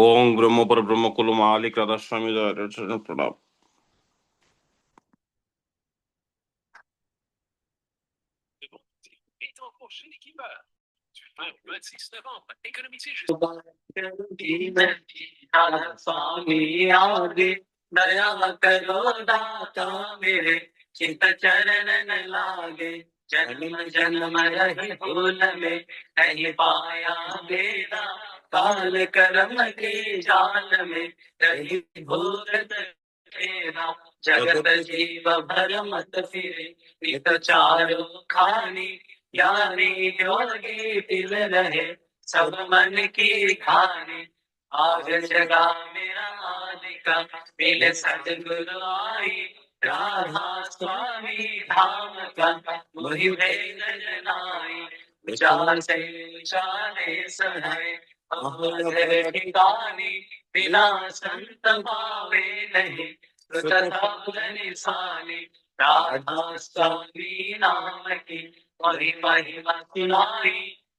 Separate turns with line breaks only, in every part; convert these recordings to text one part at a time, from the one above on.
ఓం
బ్రహ్మ పరబ్రహ్మ కులు మాలిక రథస్వామి ప్రణామ్ चिंत चरण लागे जन्म जन्म रही भूल में नहीं पाया बेदा काल कर्म के जाल में रही भूल तेरा जगत जीव भर मत फिरे नित चारो खानी यानी योगी पिल रहे। सब मन की खानी आज जगा मेरा मालिका। मिले सतगुरु आई राधा स्वामी धाम का। मुहि भेद जनाई विचार से विचारे सहाय ठिकानी बिना संत भावे नहीं निशानी राधा स्वामी नाम की महिमा सुनाई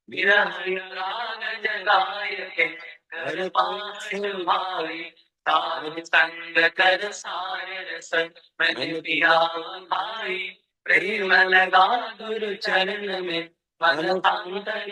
विरह राग जगाय के घर पास भाई तार संग कर सार रस मन पिया भाई प्रेम लगा गुरु चरण में मन सांतन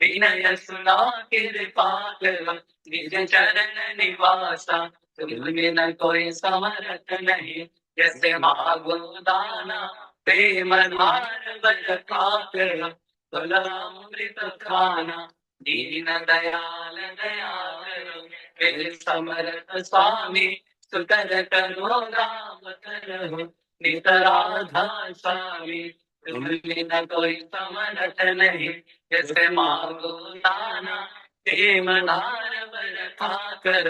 विनय सुना कृपा कर निज चरण निवासा तुम बिन कोई समरथ नहीं जैसे मागो दाना प्रेम धार बल तुलामृत खाना दीन दयाल दयाल मेरे समरथ स्वामी सुकर करो राम करो नित राधा स्वामी कोई समरथ नहीं जैसे मागो दाना प्रेम धार बल काकर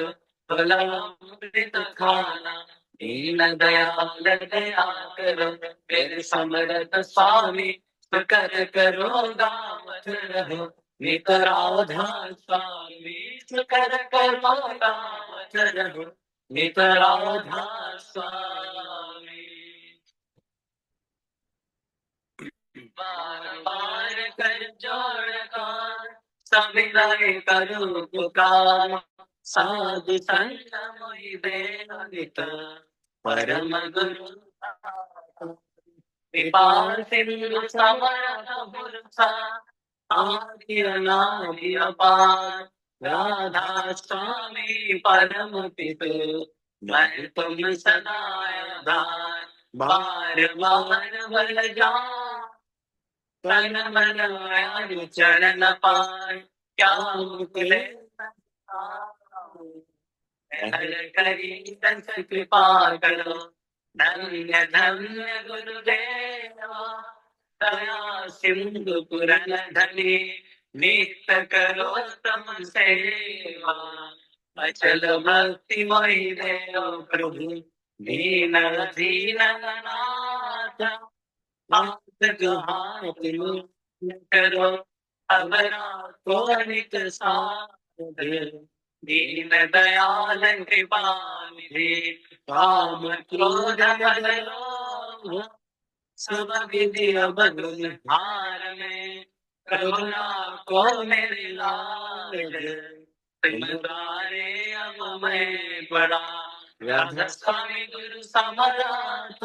तुलामृत खाना दीन दयाल। दया करो मेरे समरथ स्वामी कर करो गावत रहो नित राधा स्वामी कर करो गावत रहो नित राधा स्वामी सविनय करो पुकार साधु संग परम गुरु कृपाल सिंधु पुरुषा आदि अनादि अपार राधा स्वामी परम पितु मैं तुम सदा बार बार बल जा चरण पार क्या मुकले हर करी दस कृपा करो धन्य धन्य गुरुदेवा दया सिंधु पुरन धनी नित्य करो तम सेवा अचल भक्ति मई देव प्रभु दीन दीन नाथ हाथ हाथ करो नित साध दीन दयाल काम क्रोध सब विधि बदल हार में करुणा को मेरे लाल तुम द्वारे अब मैं पड़ा राधा स्वामी गुरु समरात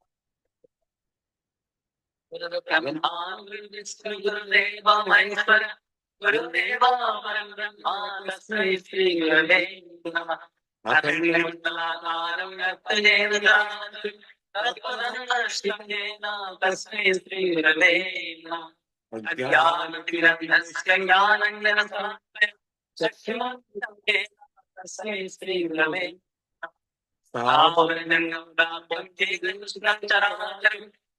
गुरुदेवामैश्वर गुरुदेवापरं ब्रह्मा तस्मै श्रीगुरवे नमः अभिमण्डलाकारं नर्तयेदगात् तत्पदन्दर्शिकेन तस्मै श्रीगुरवे नमः अज्ञानतिरन्धस्य ज्ञानञ्जनसमन्वय चक्षुमन्तं तस्मै श्रीगुरवे नमः सावर्णङ्गं दापन्ति गुरुसुरं चराचरम्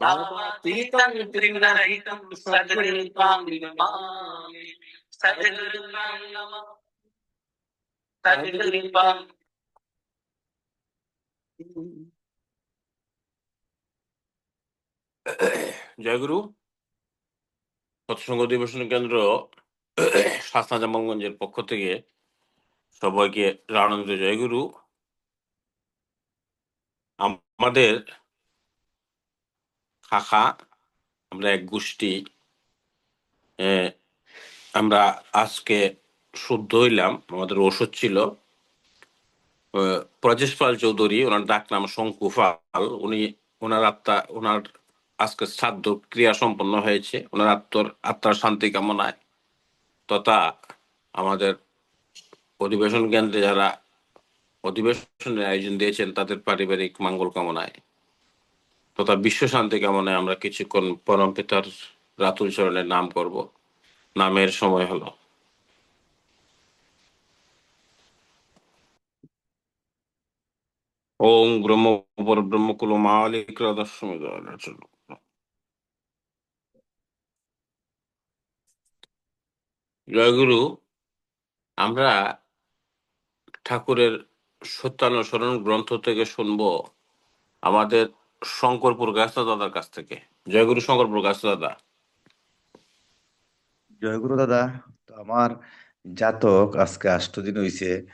भावातीतं त्रिगुणरहितं सद्गुरुत्वां नमामि सद्गुरुत्वां नमामि सद्गुरुत्वां
জয়গুরু সৎসঙ্গ অধিবেশন কেন্দ্র শাসনা জামালগঞ্জের পক্ষ থেকে সবাইকে আনন্দ জয়গুরু আমাদের শাখা আমরা এক গোষ্ঠী আমরা আজকে শুদ্ধ হইলাম আমাদের ওষুধ ছিল। আহ, ব্রজেশ পাল চৌধুরী ওনার ডাক নাম শঙ্কু পাল উনি ওনার আত্মা ওনার আজকে শ্রাদ্ধ ক্রিয়া সম্পন্ন হয়েছে। ওনার আত্মর আত্মার শান্তি কামনায় তথা আমাদের অধিবেশন কেন্দ্রে যারা অধিবেশনের আয়োজন দিয়েছেন তাদের পারিবারিক মঙ্গল কামনায়। তথা বিশ্ব শান্তি কামনায় আমরা কিছুক্ষণ পরম পিতার রাতুল চরণের নাম করব। নামের সময় হলো। ওং ব্রহ্ম ব্রহ্মকুল মালিক জয়গুরু, আমরা ঠাকুরের সত্যানুসরণ গ্রন্থ থেকে শুনব। আমাদের শঙ্করপুর গাছটা দাদার কাছ থেকে। জয়গুরু শঙ্করপুর গাছটা দাদা।
জয়গুরু দাদা তো আমার জাতক আজকে আষ্ট দিন হইছে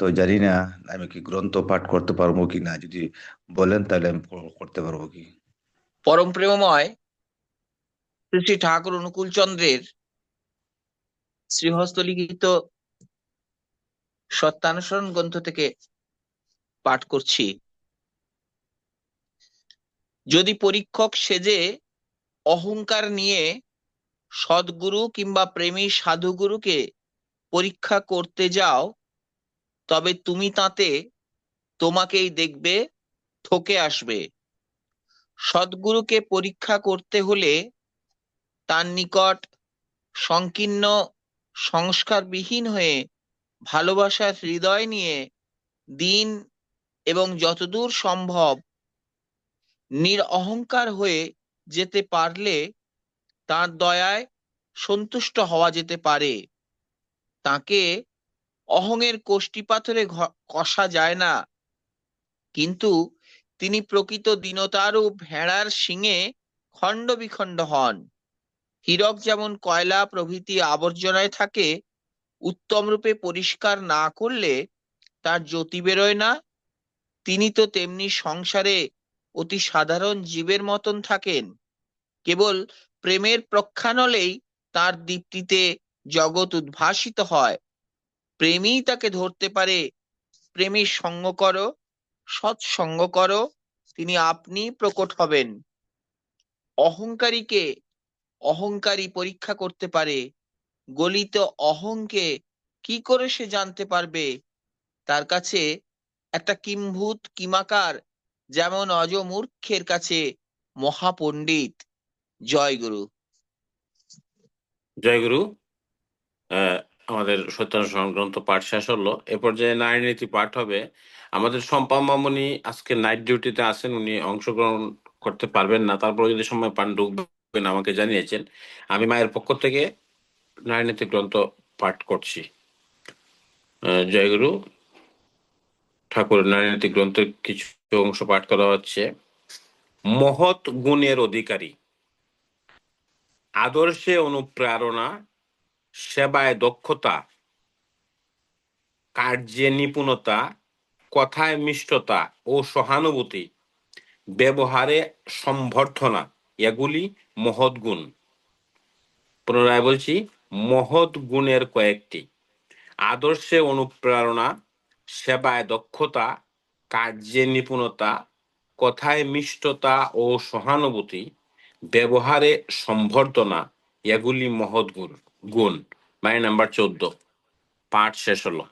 তো জানি না আমি কি গ্রন্থ পাঠ করতে পারব কি না যদি বলেন তাহলে আমি করতে পারব কি?
পরম প্রেমময় শ্রী শ্রী ঠাকুর অনুকূল চন্দ্রের শ্রীহস্ত লিখিত সত্যানুসরণ গ্রন্থ থেকে পাঠ করছি। যদি পরীক্ষক সেজে অহংকার নিয়ে সদ্গুরু কিংবা প্রেমী সাধুগুরুকে পরীক্ষা করতে যাও, তবে তুমি তাতে তোমাকেই দেখবে, ঠকে আসবে। সদ্গুরুকে পরীক্ষা করতে হলে তার নিকট সংকীর্ণ সংস্কারবিহীন হয়ে ভালোবাসার হৃদয় নিয়ে দিন এবং যতদূর সম্ভব নিরঅহংকার হয়ে যেতে পারলে তার দয়ায় সন্তুষ্ট হওয়া যেতে পারে। তাকে অহংয়ের কোষ্ঠী পাথরে কষা যায় না। কিন্তু তিনি প্রকৃত দীনতারূপ ভেড়ার শিঙে খণ্ড বিখণ্ড হন। হীরক যেমন কয়লা প্রভৃতি আবর্জনায় থাকে, উত্তম রূপে পরিষ্কার না করলে তার জ্যোতি বেরোয় না। তিনি তো তেমনি সংসারে অতি সাধারণ জীবের মতন থাকেন। কেবল প্রেমের প্রখ্যানলেই তার দীপ্তিতে জগৎ উদ্ভাসিত হয়। প্রেমই তাকে ধরতে পারে প্রেমের সঙ্গ করো, সৎসঙ্গ করো, তিনি আপনি প্রকট হবেন। অহংকারীকে অহংকারী পরীক্ষা করতে পারে, গলিত অহংকে কি করে সে জানতে পারবে? তার কাছে একটা কিম্ভূত কিমাকার যেমন অজ মূর্খের কাছে মহাপণ্ডিত। জয় গুরু।
জয়গুরু আহ, আমাদের সত্যানুসরণ গ্রন্থ পাঠ শেষ হলো। এ পর্যায়ে নারী নীতি পাঠ হবে। আমাদের সম্পা মামনি আজকে নাইট ডিউটিতে আছেন উনি অংশগ্রহণ করতে পারবেন না। তারপর যদি সময় পান ঢুকবেন আমাকে জানিয়েছেন। আমি মায়ের পক্ষ থেকে নারী নীতি গ্রন্থ পাঠ করছি। জয়গুরু ঠাকুরের নারী নীতি গ্রন্থের কিছু অংশ পাঠ করা হচ্ছে। মহৎ গুণের অধিকারী। আদর্শে অনুপ্রেরণা, সেবায় দক্ষতা, কার্যে নিপুণতা, কথায় মিষ্টতা ও সহানুভূতি, ব্যবহারে সম্বর্ধনা, এগুলি মহৎ গুণ। পুনরায় বলছি, মহৎ গুণের কয়েকটি। আদর্শে অনুপ্রেরণা সেবায় দক্ষতা, কার্যে নিপুণতা, কথায় মিষ্টতা ও সহানুভূতি, ব্যবহারে সম্বর্ধনা, এগুলি মহৎ গুণ। গুণ। মানে নাম্বার চোদ্দ। পাঠ শেষ হলো।